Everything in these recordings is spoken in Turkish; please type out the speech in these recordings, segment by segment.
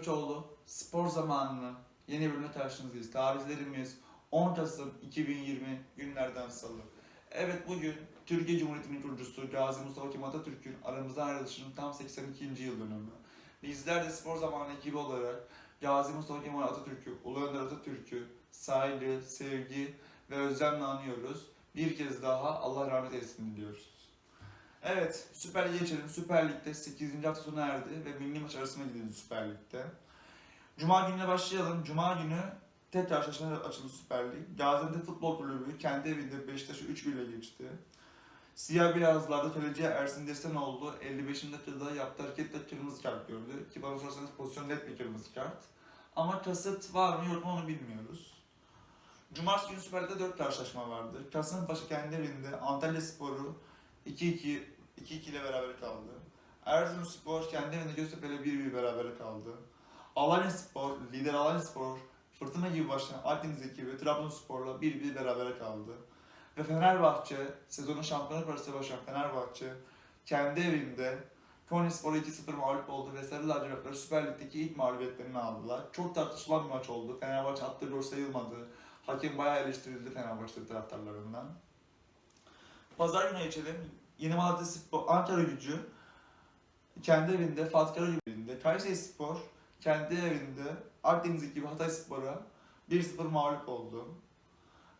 Gölüçoğlu spor zamanını yeni bölümle karşınızdayız. Tarihlerimiz 10 Kasım 2020 günlerden salı. Evet bugün Türkiye Cumhuriyeti'nin kurucusu Gazi Mustafa Kemal Atatürk'ün aramızdan ayrılışının tam 82. yıl dönümü. Bizler de spor zamanı ekibi olarak Gazi Mustafa Kemal Atatürk'ü, Ulu Önder Atatürk'ü saygı, sevgi ve özlemle anıyoruz. Bir kez daha Allah rahmet eylesin diliyoruz. Evet, Süper Lig'e geçelim. Süper Lig'de 8. hafta sona erdi ve milli maç arasına gidildi Süper Lig'de. Cuma gününe başlayalım. Cuma günü tek karşılaşma açıldı Süper Lig. Gaziantep Futbol Kulübü kendi evinde Beşiktaş'ı 3-1 ile geçti. Siyah beyazlarda kaleci Ersin Destanoğlu 55. dakikada yaptığı hareketle kırmızı kart gördü. Ki bana sorarsanız pozisyon net bir kırmızı kart. Ama kasıt var mı yok mu onu bilmiyoruz. Cumartesi günü Süper Lig'de 4 karşılaşma vardı. Kasımpaşa kendi evinde Antalya Sporu 2-2 2-2 ile beraber kaldı. Erzurumspor kendi evinde Göztepe ile 1-1 beraber kaldı. Alanya Spor, lider Alanya Spor, fırtına gibi başlayan Akdeniz ekibi Trabzonspor'la 1-1 beraber kaldı. Ve Fenerbahçe, sezonun şampiyonluk parası başlayan Fenerbahçe kendi evinde Konyaspor'a 2-0 mağlup oldu ve Sarı Lacivertler Süper Lig'deki ilk mağlubiyetlerini aldılar. Çok tartışılan bir maç oldu. Fenerbahçe attığı gol sayılmadı. Hakem bayağı eleştirildi Fenerbahçe taraftarlarından. Pazar günü geçelim. Yeni Malatya Spor, Ankara gücü kendi evinde Fatih Karagümrük evinde, Kayseri Spor kendi evinde Akdeniz ekibi Hatay Spor'a 1-0 mağlup oldu.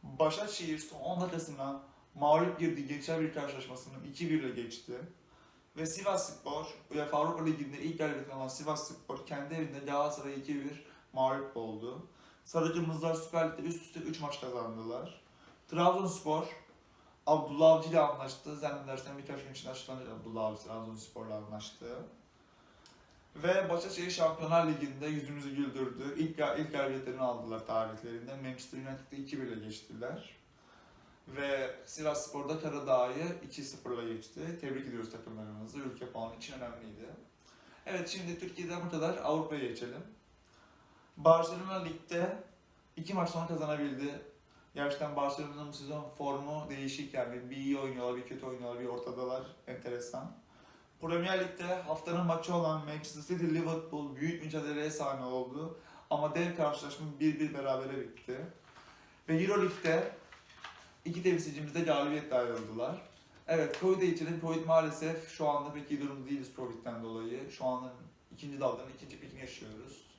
Başakşehir son 10 dakikasına mağlup girdiği geçer bir karşılaşmasını 2-1 ile geçti. Ve Sivas Spor, UEFA Avrupa Ligi'nde ilk galibiyetini alan Sivas Spor kendi evinde Galatasaray'a 2-1 mağlup oldu. Sarı Kırmızılar Süper Lig'de üst üste 3 maç kazandılar. Trabzonspor Abdullah Avcı ile anlaştı. Zannedersem birkaç gün içinde açıklanacak Abdullah Avcı Trabzonspor'la anlaştı. Ve Başakşehir Şampiyonlar Ligi'nde yüzümüzü güldürdü. İlk, ilk galibiyetlerini aldılar tarihlerinde. Manchester United'ı 2-1 ile geçtiler. Ve Sivas Spor'da Karadağ'ı 2-0 ile geçti. Tebrik ediyoruz takımlarımızı. Ülke puanı için önemliydi. Evet şimdi Türkiye'den bu kadar. Avrupa'ya geçelim. Barcelona Lig'de iki maç sonra kazanabildi. Gerçekten Barcelona'nın bu sezon formu değişik yani bir iyi oynuyorlar, bir kötü oynuyorlar, bir ortadalar. Enteresan. Premier Lig'de haftanın maçı olan Manchester City Liverpool büyük mücadeleye sahne oldu. Ama dev karşılaşma 1-1 berabere bitti. Ve Euro Lig'de iki temsilcimiz de galibiyetle ayrıldılar. Evet, Covid'e geçelim. Covid maalesef şu anda pek iyi durumda değiliz Covid'den dolayı. Şu anda ikinci dalganın ikinci pikini yaşıyoruz.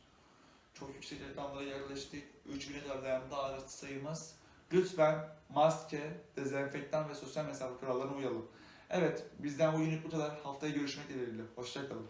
Çok yüksek rakamlara yerleştik. 3 güne dayandı ağrı sayımız. Lütfen maske, dezenfektan ve sosyal mesafe kurallarına uyalım. Evet, bizden bugünlük bu kadar. Haftaya görüşmek dileğiyle. Hoşçakalın.